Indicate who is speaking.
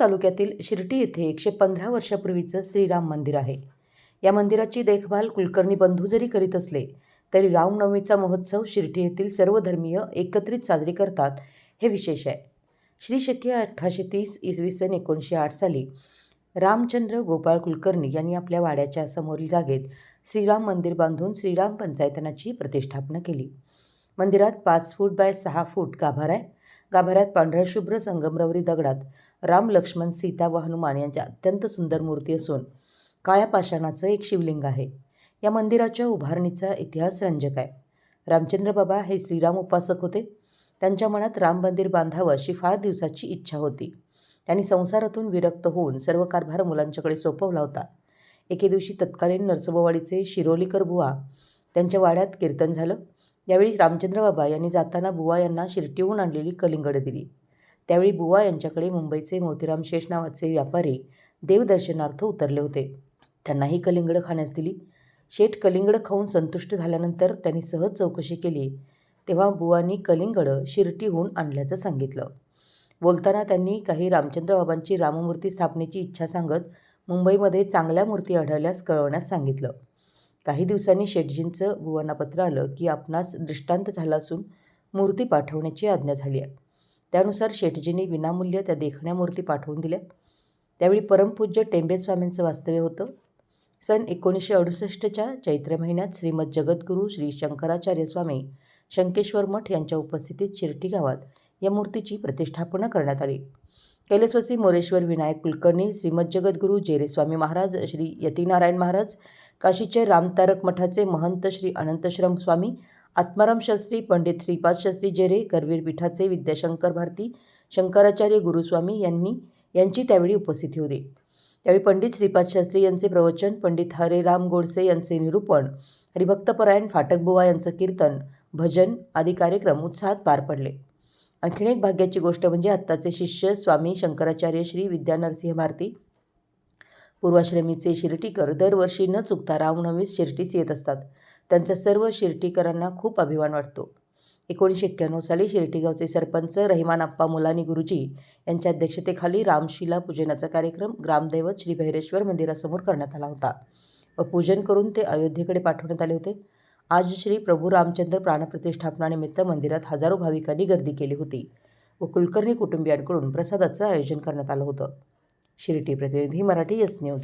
Speaker 1: तालुक्यातील शिर्टी येथे एकशे पंधरा वर्षापूर्वीचं श्रीराम मंदिर आहे. या मंदिराची देखभाल कुलकर्णी बंधू जरी करीत असले तरी रामनवमीचा महोत्सव शिर्टी येथील सर्व धर्मीय एकत्रित साजरी करतात हे विशेष आहे. श्री शक्य अठराशे तीस इसवी सन एकोणीसशे आठ साली रामचंद्र गोपाळ कुलकर्णी यांनी आपल्या वाड्याच्या समोरील जागेत श्रीराम मंदिर बांधून श्रीराम पंचायतनाची प्रतिष्ठापना केली. मंदिरात पाच फूट बाय सहा फूट गाभारा आहे. गाभाऱ्यात पांढऱ्या शुभ्र संगमरवरी दगडात राम लक्ष्मण सीता व हनुमान यांच्या अत्यंत सुंदर मूर्ती असून काळ्या पाषाणाचं एक शिवलिंग आहे. या मंदिराच्या उभारणीचा इतिहास रंजक आहे. रामचंद्र बाबा हे श्रीराम उपासक होते. त्यांच्या मनात राम मंदिर बांधावं अशी फार दिवसाची इच्छा होती. त्यांनी संसारातून विरक्त होऊन सर्व कारभार मुलांच्याकडे सोपवला होता. एके दिवशी तत्कालीन नरसोबावाडीचे शिरोलीकर बुवा त्यांच्या वाड्यात कीर्तन झालं. यावेळी रामचंद्र बाबा यांनी जाताना बुवा यांना शिर्टीहून आणलेली कलिंगडं दिली. त्यावेळी बुवा यांच्याकडे मुंबईचे मोतीराम शेष नावाचे व्यापारी देवदर्शनार्थ उतरले होते. त्यांना ही खाण्यास दिली. शेठ कलिंगडं खाऊन संतुष्ट झाल्यानंतर त्यांनी सहज चौकशी केली. तेव्हा बुवांनी कलिंगडं शिर्टीहून आणल्याचं सांगितलं. बोलताना त्यांनी काही रामचंद्र बाबांची राममूर्ती स्थापनेची इच्छा सांगत मुंबईमध्ये चांगल्या मूर्ती आढळल्यास कळवण्यास सांगितलं. काही दिवसांनी शेटजींचं बुवांना पत्र आलं की आपणास दृष्टांत झाला असून मूर्ती पाठवण्याची आज्ञा झाली आहे. त्यानुसार शेटजींनी विनामूल्य त्या देखण्या मूर्ती पाठवून दिल्या. त्यावेळी परमपूज्य टेंबे स्वामींचं वास्तव्य होतं. सन एकोणीसशे अडुसष्टच्या चैत्र महिन्यात श्रीमद जगद्गुरू श्री शंकराचार्य स्वामी शंकेश्वर मठ यांच्या उपस्थितीत शिर्टी गावात या मूर्तीची प्रतिष्ठापना करण्यात आली. कैलसवासी मोरेश्वर विनायक कुलकर्णी श्रीमद जगद्गुरू जेरेस्वामी महाराज श्री यतीनारायण महाराज काशीचे रामतारक मठाचे महंत श्री अनंतश्रम स्वामी आत्माराम शास्त्री पंडित श्रीपाद शास्त्री जेरे करवीर पीठाचे विद्याशंकर भारती शंकराचार्य गुरुस्वामी यांनी यांची त्यावेळी उपस्थिती होती. त्यावेळी पंडित श्रीपाद शास्त्री यांचे प्रवचन पंडित हरेराम गोडसे यांचे निरूपण हरिभक्तपरायण फाटकबुवा यांचं कीर्तन भजन आदी कार्यक्रम उत्साहात पार पडले. आणखीन एक भाग्याची गोष्ट म्हणजे आत्ताचे शिष्य स्वामी शंकराचार्य श्री विद्यानरसिंह भारती पूर्वाश्रमीचे शिर्टीकर दरवर्षी न चुकता रामनवमीस शिर्टीस येत असतात. त्यांचा सर्व शिर्टीकरांना खूप अभिमान वाटतो. एकोणीसशे एक्क्याण्णव साली शिर्टीगावचे सरपंच रहिमान अप्पा मुलानी गुरुजी यांच्या अध्यक्षतेखाली रामशिला पूजनाचा कार्यक्रम ग्रामदैवत श्री भैरेश्वर मंदिरासमोर करण्यात आला होता. व पूजन करून ते अयोध्येकडे पाठवण्यात आले होते. आज श्री प्रभू रामचंद्र प्राणप्रतिष्ठापनानिमित्त मंदिरात हजारो भाविकांनी गर्दी केली होती. व कुलकर्णी कुटुंबियांकडून प्रसादाचं आयोजन करण्यात आलं होतं. शिर्टी प्रतिनिधी मराठी यस न्यूज.